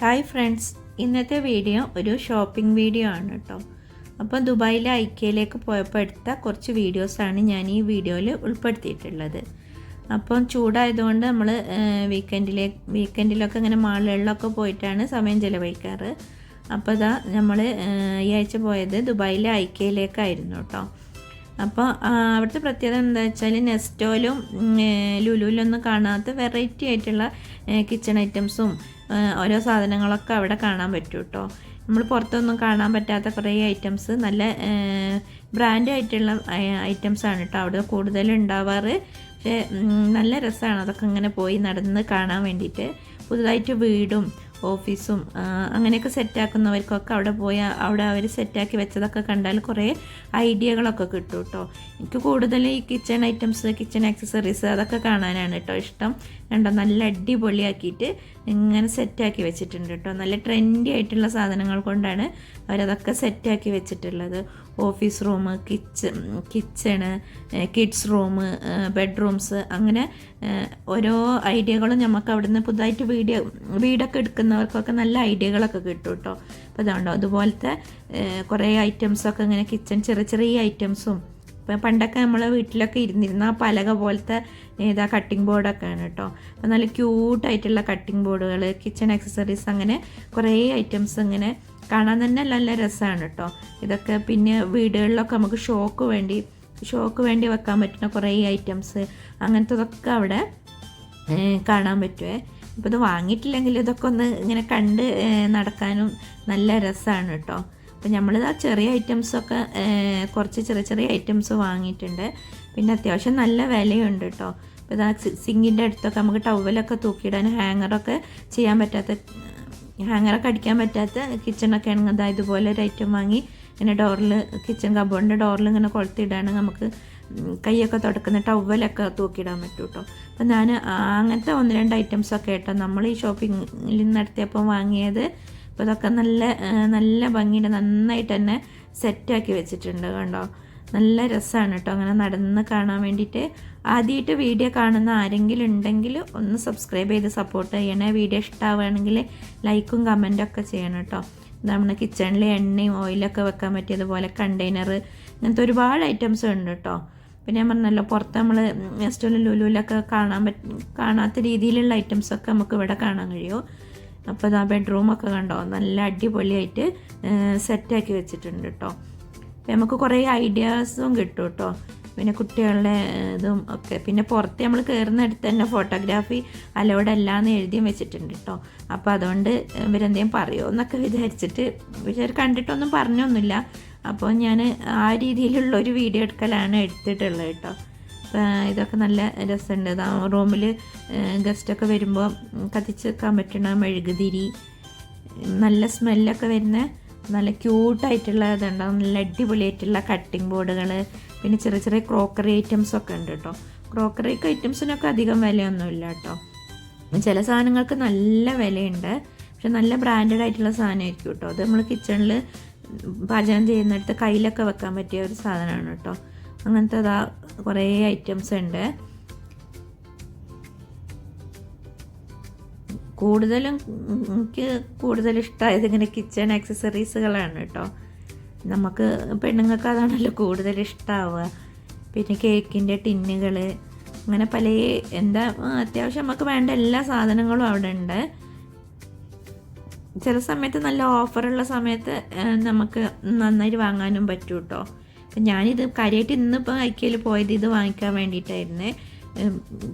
Hi friends ഇന്നത്തെ video ഒരു shopping video ആണ് കേട്ടോ അപ്പോൾ ദുബായിലെ ഐക്യയിലേക്ക് പോയപ്പോൾ എടുത്ത കുറച്ച് വീഡിയോസാണ് ഞാൻ ഈ വീഡിയോയിൽ ഉൾപ്പെടുത്തിയിട്ടുള്ളത്. അപ്പം ചൂടായതുകൊണ്ട് നമ്മൾ വീക്കെൻഡിലെ വീക്കെൻഡിലൊക്കെ ഇങ്ങനെ മാളുകളിലൊക്കെ പോയിട്ടാണ് സമയം ചിലവഴിക്കാറ്. അപ്പോൾ ഇതാ നമ്മൾ ഈ ആഴ്ച പോയത് ദുബായിലെ ഐക്യയിലേക്കായിരുന്നു കേട്ടോ അപ്പോൾ അവിടുത്തെ പ്രത്യേകത എന്താ വെച്ചാൽ നെസ്റ്റോയിലും ലുലുവിലൊന്നും കാണാത്ത വെറൈറ്റി ആയിട്ടുള്ള കിച്ചൺ ഐറ്റംസും ഓരോ സാധനങ്ങളൊക്കെ അവിടെ കാണാൻ പറ്റും കേട്ടോ നമ്മൾ പുറത്തൊന്നും കാണാൻ പറ്റാത്ത കുറേ ഐറ്റംസ് നല്ല ബ്രാൻഡ് ആയിട്ടുള്ള ഐറ്റംസ് ആണ് കേട്ടോ അവിടെ കൂടുതലും ഉണ്ടാവാറ്. പക്ഷേ നല്ല രസമാണ് അതൊക്കെ ഇങ്ങനെ പോയി നടന്ന് കാണാൻ വേണ്ടിയിട്ട്. പുതുതായിട്ട് വീടും ഓഫീസും അങ്ങനെയൊക്കെ സെറ്റാക്കുന്നവർക്കൊക്കെ അവിടെ പോയി അവിടെ അവർ സെറ്റാക്കി വെച്ചതൊക്കെ കണ്ടാൽ കുറേ ഐഡിയകളൊക്കെ കിട്ടും കേട്ടോ എനിക്ക് കൂടുതൽ ഈ കിച്ചൺ ഐറ്റംസ് കിച്ചൺ ആക്സസറീസ് അതൊക്കെ കാണാനാണ് കേട്ടോ ഇഷ്ടം. കണ്ടോ നല്ല അടിപൊളിയാക്കിയിട്ട് ഇങ്ങനെ സെറ്റാക്കി വെച്ചിട്ടുണ്ട് കേട്ടോ. നല്ല ട്രെൻഡി ആയിട്ടുള്ള സാധനങ്ങൾ കൊണ്ടാണ് അവരതൊക്കെ സെറ്റാക്കി വെച്ചിട്ടുള്ളത്. ഓഫീസ് റൂം കിച്ച കിച്ചണ് കിഡ്സ് റൂം ബെഡ്റൂംസ് അങ്ങനെ ഓരോ ഐഡിയകളും നമുക്ക് അവിടുന്ന് പുതുതായിട്ട് വീഡിയോ വീടൊക്കെ എടുക്കുന്നവർക്കൊക്കെ നല്ല ഐഡിയകളൊക്കെ കിട്ടും കേട്ടോ. അപ്പോൾ അതുകൊണ്ടോ അതുപോലത്തെ കുറേ ഐറ്റംസൊക്കെ ഇങ്ങനെ കിച്ചൺ ചെറിയ ചെറിയ ഐറ്റംസും ഇപ്പം പണ്ടൊക്കെ നമ്മൾ വീട്ടിലൊക്കെ ഇരുന്നിരുന്ന ആ പലക പോലത്തെ ഏതാ കട്ടിംഗ് ബോർഡൊക്കെയാണ് കേട്ടോ. അപ്പം നല്ല ക്യൂട്ടായിട്ടുള്ള കട്ടിംഗ് ബോർഡുകൾ കിച്ചൺ ആക്സസറീസ് അങ്ങനെ കുറേ ഐറ്റംസ് ഇങ്ങനെ കാണാൻ തന്നെ നല്ല രസമാണ് കേട്ടോ. ഇതൊക്കെ പിന്നെ വീടുകളിലൊക്കെ നമുക്ക് ഷോക്ക് വേണ്ടി ഷോക്ക് വേണ്ടി വെക്കാൻ പറ്റുന്ന കുറേ ഐറ്റംസ് അങ്ങനത്തതൊക്കെ അവിടെ കാണാൻ പറ്റുമേ ഇപ്പോൾ ഇത് വാങ്ങിയിട്ടില്ലെങ്കിൽ ഇതൊക്കെ ഒന്ന് ഇങ്ങനെ കണ്ട് നടക്കാനും നല്ല രസമാണ് കേട്ടോ. അപ്പോൾ നമ്മളിതാ ചെറിയ ഐറ്റംസൊക്കെ കുറച്ച് ചെറിയ ചെറിയ ഐറ്റംസ് വാങ്ങിയിട്ടുണ്ട്. പിന്നെ അത്യാവശ്യം നല്ല വിലയുണ്ട് കേട്ടോ അപ്പോൾ ഇതാ സിങ്കിന്റെ അടുത്തൊക്കെ നമുക്ക് ടവലൊക്കെ തൂക്കിയിടാൻ ഹാങ്ങറൊക്കെ ചെയ്യാൻ പറ്റാത്ത ഹാങ്ങറൊക്കെ അടിക്കാൻ പറ്റാത്ത കിച്ചണൊക്കെ ആണെങ്കിൽ അതാ ഇതുപോലെ ഒരു ഐറ്റം വാങ്ങി ഇങ്ങനെ ഡോറിൽ കിച്ചൺ കബോർഡിന്റെ ഡോറിൽ ഇങ്ങനെ കൊളുത്തിയിടാണെങ്കിൽ നമുക്ക് കൈയൊക്കെ തുടക്കുന്ന ടവലൊക്കെ തൂക്കിയിടാൻ പറ്റും കേട്ടോ അപ്പം ഞാൻ അങ്ങനത്തെ ഒന്ന് രണ്ട് ഐറ്റംസൊക്കെ കേട്ടോ നമ്മൾ ഈ ഷോപ്പിങ്ങിൽ നടത്തിയപ്പോൾ വാങ്ങിയത്. അപ്പോൾ ഇതൊക്കെ നല്ല നല്ല ഭംഗിയുടെ നന്നായിട്ട് തന്നെ സെറ്റാക്കി വെച്ചിട്ടുണ്ട് കണ്ടോ? നല്ല രസമാണ് കേട്ടോ അങ്ങനെ നടന്ന് കാണാൻ വേണ്ടിയിട്ട്. ആദ്യമായിട്ട് വീഡിയോ കാണുന്ന ആരെങ്കിലും ഉണ്ടെങ്കിൽ ഒന്ന് സബ്സ്ക്രൈബ് ചെയ്ത് സപ്പോർട്ട് ചെയ്യണേ. വീഡിയോ ഇഷ്ടമാവുകയാണെങ്കിൽ ലൈക്കും കമന്റും ഒക്കെ ചെയ്യണം കേട്ടോ. നമ്മുടെ കിച്ചണിൽ എണ്ണയും ഓയിലൊക്കെ വെക്കാൻ പറ്റിയതുപോലെ കണ്ടെയ്നർ ഇങ്ങനത്തെ ഒരുപാട് ഐറ്റംസ് ഉണ്ട് കേട്ടോ. പിന്നെ ഞാൻ പറഞ്ഞല്ലോ പുറത്ത് നമ്മൾ നെസ്റ്റോലും ലുലുവിലൊക്കെ കാണാൻ പറ്റ കാണാത്ത രീതിയിലുള്ള ഐറ്റംസൊക്കെ നമുക്ക് ഇവിടെ കാണാൻ കഴിയും. അപ്പോൾ ഇതാ ബെഡ്റൂമൊക്കെ കണ്ടോ? നല്ല അടിപൊളിയായിട്ട് സെറ്റാക്കി വെച്ചിട്ടുണ്ട് കേട്ടോ നമുക്ക് കുറേ ഐഡിയാസും കിട്ടും കേട്ടോ പിന്നെ കുട്ടികളുടെ ഇതും ഒക്കെ. പിന്നെ പുറത്ത് നമ്മൾ കയറുന്നിടത്ത് തന്നെ ഫോട്ടോഗ്രാഫി അലോഡ് അല്ലാന്ന് എഴുതിയും വെച്ചിട്ടുണ്ട് കേട്ടോ അപ്പോൾ അതുകൊണ്ട് ഇവരെന്തെങ്കിലും പറയുമോ എന്നൊക്കെ വിചാരിച്ചിട്ട് ഇവർ കണ്ടിട്ടൊന്നും പറഞ്ഞൊന്നുമില്ല. അപ്പോൾ ഞാൻ ആ രീതിയിലുള്ള ഒരു വീഡിയോ എടുക്കലാണ് എടുത്തിട്ടുള്ളത് കേട്ടോ ഇതൊക്കെ നല്ല രസമുണ്ട്. റൂമിൽ ഗസ്റ്റൊക്കെ വരുമ്പോൾ കത്തിച്ച് വെക്കാൻ പറ്റണ മെഴുകുതിരി നല്ല സ്മെല്ലൊക്കെ വരുന്ന നല്ല ക്യൂട്ടായിട്ടുള്ള ഇതുണ്ടാവും നല്ല അടിപൊളിയായിട്ടുള്ള കട്ടിംഗ് ബോർഡുകൾ പിന്നെ ചെറിയ ചെറിയ ക്രോക്കറി ഐറ്റംസൊക്കെ ഉണ്ട് കേട്ടോ. ക്രോക്കറി ഐറ്റംസിനൊക്കെ അധികം വിലയൊന്നുമില്ല കേട്ടോ. ചില സാധനങ്ങൾക്ക് നല്ല വിലയുണ്ട്. പക്ഷെ നല്ല ബ്രാൻഡഡ് ആയിട്ടുള്ള സാധനമായിരിക്കും കേട്ടോ. അത് നമ്മൾ കിച്ചണിൽ പാചകം ചെയ്യുന്നിടത്ത് കയ്യിലൊക്കെ വെക്കാൻ പറ്റിയ ഒരു സാധനമാണ് കേട്ടോ. അങ്ങനത്തെ അതാ കുറേ ഐറ്റംസ് ഉണ്ട്. കൂടുതലും എനിക്ക് കൂടുതൽ ഇഷ്ടമായത് ഇങ്ങനെ കിച്ചൺ ആക്സസറീസുകളാണ് കേട്ടോ നമുക്ക് പെണ്ണുങ്ങൾക്ക് അതാണല്ലോ കൂടുതൽ ഇഷ്ടമാവുക പിന്നെ കേക്കിന്റെ ടിന്നുകൾ അങ്ങനെ പല എന്താ അത്യാവശ്യം നമുക്ക് വേണ്ട എല്ലാ സാധനങ്ങളും അവിടെ ഉണ്ട്. ചില സമയത്ത് നല്ല ഓഫറുള്ള സമയത്ത് നമുക്ക് നന്നായിട്ട് വാങ്ങാനും പറ്റും കേട്ടോ അപ്പം ഞാനിത് കാര്യമായിട്ട് ഇന്നിപ്പോൾ ഐക്യയിൽ പോയത് ഇത് വാങ്ങിക്കാൻ വേണ്ടിയിട്ടായിരുന്നു.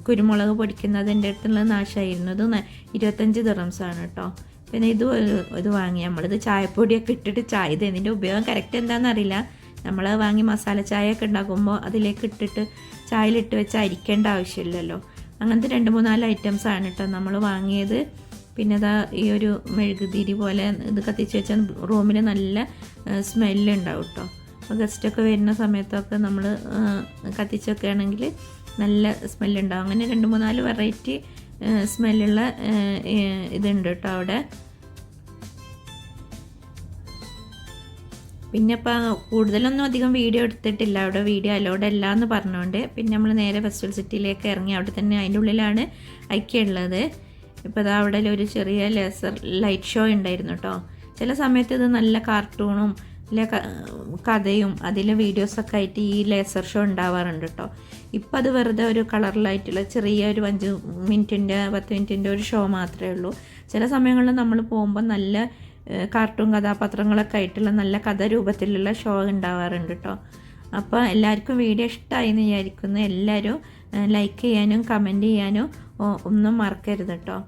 കുരുമുളക് പൊടിക്കുന്നത് എന്റെ അടുത്തുള്ള നാശമായിരുന്നു ഇത് ഇരുപത്തഞ്ച് ദിറംസാണ് കേട്ടോ പിന്നെ ഇത് ഇത് വാങ്ങി. നമ്മളിത് ചായപ്പൊടിയൊക്കെ ഇട്ടിട്ട് ചായ ഇത് ഇതിന്റെ ഉപയോഗം കറക്റ്റ് എന്താണെന്നറിയില്ല നമ്മൾ വാങ്ങി മസാല ചായ ഒക്കെ ഉണ്ടാക്കുമ്പോൾ അതിലേക്ക് ഇട്ടിട്ട് ചായയിലിട്ട് വെച്ച് അരിക്കേണ്ട ആവശ്യമില്ലല്ലോ. അങ്ങനത്തെ രണ്ട് മൂന്നാൽ ഐറ്റംസ് ആണ് കേട്ടോ നമ്മൾ വാങ്ങിയത്. പിന്നെ അതാ ഈ ഒരു മെഴുകുതിരി പോലെ ഇത് കത്തിച്ച് വെച്ചാൽ റൂമിന് നല്ല സ്മെല്ലുണ്ടാവും കേട്ടോ അപ്പോൾ ഗസ്റ്റൊക്കെ വരുന്ന സമയത്തൊക്കെ നമ്മൾ കത്തിച്ചൊക്കെ ആണെങ്കിൽ നല്ല സ്മെല്ലുണ്ടാവും അങ്ങനെ രണ്ട് മൂന്നാൽ വെറൈറ്റി സ്മെല്ലുള്ള ഇതുണ്ട് കേട്ടോ അവിടെ. പിന്നെ ഇപ്പം കൂടുതലൊന്നും അധികം വീഡിയോ എടുത്തിട്ടില്ല. അവിടെ വീഡിയോ അലോഡ് അല്ല എന്ന് പറഞ്ഞുകൊണ്ട് പിന്നെ നമ്മൾ നേരെ ഫെസ്റ്റിവൽ സിറ്റിയിലേക്ക് ഇറങ്ങി. അവിടെ തന്നെ അതിന്റെ ഉള്ളിലാണ് ഐക്യ ഉള്ളത്. ഇപ്പോൾ ഇതാ അവിടെ ഒരു ചെറിയ ലേസർ ലൈറ്റ് ഷോ ഉണ്ടായിരുന്നു കേട്ടോ. ചില സമയത്ത് ഇത് നല്ല കാർട്ടൂണും കഥയും അതിലെ വീഡിയോസൊക്കെ ആയിട്ട് ഈ ലേസർ ഷോ ഉണ്ടാവാറുണ്ട് കേട്ടോ ഇപ്പം അത് വെറുതെ ഒരു കളറിലായിട്ടുള്ള ചെറിയ ഒരു അഞ്ച് മിനിറ്റിന്റെ പത്ത് മിനിറ്റിന്റെ ഒരു ഷോ മാത്രമേ ഉള്ളൂ. ചില സമയങ്ങളിൽ നമ്മൾ പോകുമ്പോൾ നല്ല കാർട്ടൂൺ കഥാപാത്രങ്ങളൊക്കെ ആയിട്ടുള്ള നല്ല കഥ രൂപത്തിലുള്ള ഷോ ഉണ്ടാവാറുണ്ട് കേട്ടോ അപ്പോൾ എല്ലാവർക്കും വീഡിയോ ഇഷ്ടമായി എന്ന് വിചാരിക്കുന്നു എല്ലാവരും ലൈക്ക് ചെയ്യാനും കമന്റ് ചെയ്യാനും ഒന്നും മറക്കരുത് കേട്ടോ